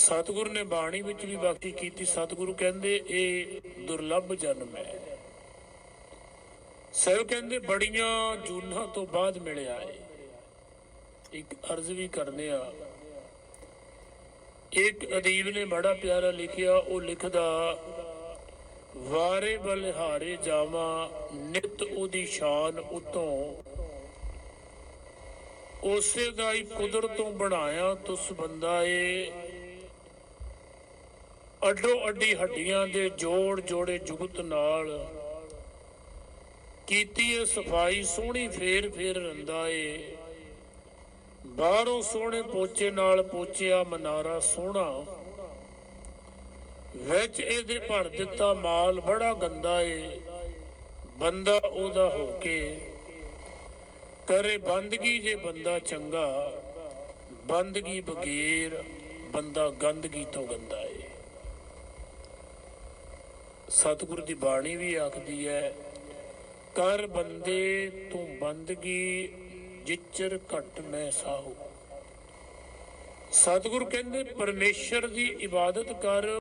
ਸਤਿਗੁਰ ਨੇ ਬਾਣੀ ਵਿੱਚ ਵੀ ਬਖਸ਼ੀ ਕੀਤੀ। ਸਤਿਗੁਰੂ ਕਹਿੰਦੇ, ਇਹ ਦੁਰਲੱਭ ਜਨਮ ਹੈ। ਸਹਿਬ ਕਹਿੰਦੇ, ਬੜੀਆਂ ਜੂਨਾਂ ਤੋਂ ਬਾਅਦ ਮਿਲਿਆ ਏ। ਇੱਕ ਅਰਜ਼ ਵੀ ਕਰਨੇ ਆ। ਇੱਕ ਅਦੀਬ ਨੇ ਬੜਾ ਪਿਆਰਾ ਲਿਖਿਆ, ਉਹ ਲਿਖਦਾ, ਵਾਰੇ ਬਲਿਹਾਰੇ ਜਾਵਾਂ, ਨਿਤ ਉਹਦੀ ਸ਼ਾਨ ਉਤੋਂ। ਉਸੇ ਦਾ ਹੀ ਕੁਦਰਤੋਂ ਬਣਾਇਆ ਤੁਸ ਬੰਦਾ ਏ। ਅੱਡੋ ਅੱਡੀ ਹੱਡੀਆਂ ਦੇ ਜੋੜ ਜੋੜੇ ਜੁਗਤ ਨਾਲ ਕੀਤੀ ਏ ਸਫ਼ਾਈ ਸੋਹਣੀ ਫੇਰ ਫੇਰ ਰੰਦਾ ਏ। ਬਾਹਰੋਂ ਸੋਹਣੇ ਪੋਚੇ ਨਾਲ ਪੋਚਿਆ ਮਨਾਰਾ ਸੋਹਣਾ। ਵਿੱਚ ਇਹਦੇ ਭਰ ਦਿੱਤਾ ਮਾਲ ਬੜਾ ਗੰਦਾ ਏ। ਬੰਦਾ ਉਹਦਾ ਹੋ ਕੇ ਕਰੇ ਬੰਦਗੀ ਜੇ ਬੰਦਾ ਚੰਗਾ। ਬੰਦਗੀ ਬਗੈਰ, ਬੰਦਾ ਗੰਦਗੀ ਤੋਂ ਗੰਦਾ ਏ। ਸਤਿਗੁਰ ਦੀ ਬਾਣੀ ਵੀ ਆਖਦੀ ਹੈ, ਕਰ ਬੰਦੇ ਤੂੰ ਬੰਦਗੀ ਜਿਚਰ ਘਟ ਮੈਂ ਸਾਹੂ। ਸਤਿਗੁਰ ਕਹਿੰਦੇ, ਪਰਮੇਸ਼ਰ ਦੀ ਇਬਾਦਤ ਕਰ